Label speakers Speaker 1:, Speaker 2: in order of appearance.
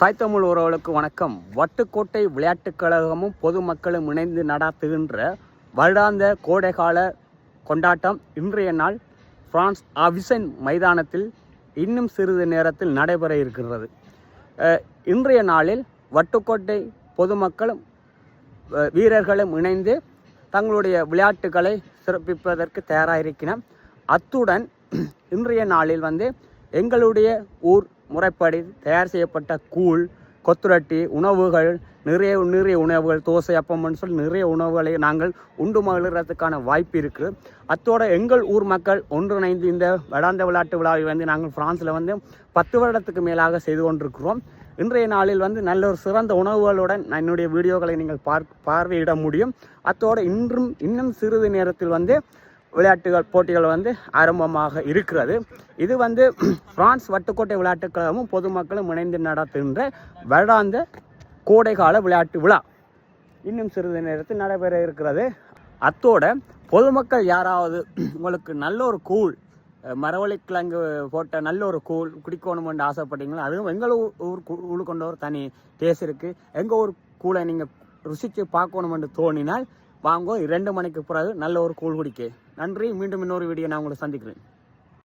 Speaker 1: தாய் தமிழ் உறவுகளுக்கு வணக்கம். வட்டுக்கோட்டை விளையாட்டுக் கழகமும் பொதுமக்களும் இணைந்து நடாத்துகின்ற வருடாந்த கோடைகால கொண்டாட்டம் இன்றைய நாள் பிரான்ஸ் அவிசன் மைதானத்தில் இன்னும் சிறிது நேரத்தில் நடைபெற இருக்கிறது. இன்றைய நாளில் வட்டுக்கோட்டை பொதுமக்களும் வீரர்களும் இணைந்து தங்களுடைய விளையாட்டுகளை சிறப்பிப்பதற்கு தயாராக இருக்கிறோம் அத்துடன் இன்றைய நாளில் வந்து எங்களுடைய ஊர் முறைப்படி தயார் செய்யப்பட்ட கூழ் கொத்துரட்டி உணவுகள் நிறைய நிறைய உணவுகள் தோசை அப்பம்னு சொல்லி நிறைய உணவுகளை நாங்கள் உண்டு மகிழ்கிறதுக்கான வாய்ப்பு இருக்குது அத்தோட எங்கள் ஊர் மக்கள் ஒன்றிணைந்து இந்த வடாந்த விளையாட்டு விழாவை வந்து நாங்கள் பிரான்ஸில் வந்து பத்து வருடத்துக்கு மேலாக செய்து கொண்டிருக்கிறோம். இன்றைய நாளில் வந்து நல்ல ஒரு சிறந்த உணவுகளுடன் என்னுடைய வீடியோக்களை நீங்கள் பார் பார்வையிட முடியும். அத்தோடு இன்றும் இன்னும் சிறிது நேரத்தில் வந்து விளையாட்டுகள் போட்டிகள் வந்து ஆரம்பமாக இருக்கிறது. இது வந்து பிரான்ஸ் வட்டுக்கோட்டை விளையாட்டுக் கழகமும் பொதுமக்களும் இணைந்து நடத்துகின்ற வருடாந்த கோடைகால விளையாட்டு விழா. இன்னும் சிறிது நேரத்தில் நடைபெற இருக்கிறது. அத்தோட பொதுமக்கள் யாராவது உங்களுக்கு நல்ல ஒரு கூழ் மரவள்ளி கிழங்கு போட்ட நல்ல ஒரு கூழ் குடிக்கணும்னு ஆசைப்பட்டீங்களோ அதுவும் எங்கள் ஊர் ஊர் கூழ் கொண்ட ஒரு தனி டேஸ்ட் இருக்குது எங்கள் ஊர் கூழை நீங்கள் ருசித்து பார்க்கணுமென்று தோணினால் வாங்கோ இரண்டு மணிக்கு பிறகு நல்ல ஒரு கூழ் குடிக்க. நன்றி மீண்டும் இன்னொரு வீடியோ நான் உங்களை சந்திக்கிறேன்.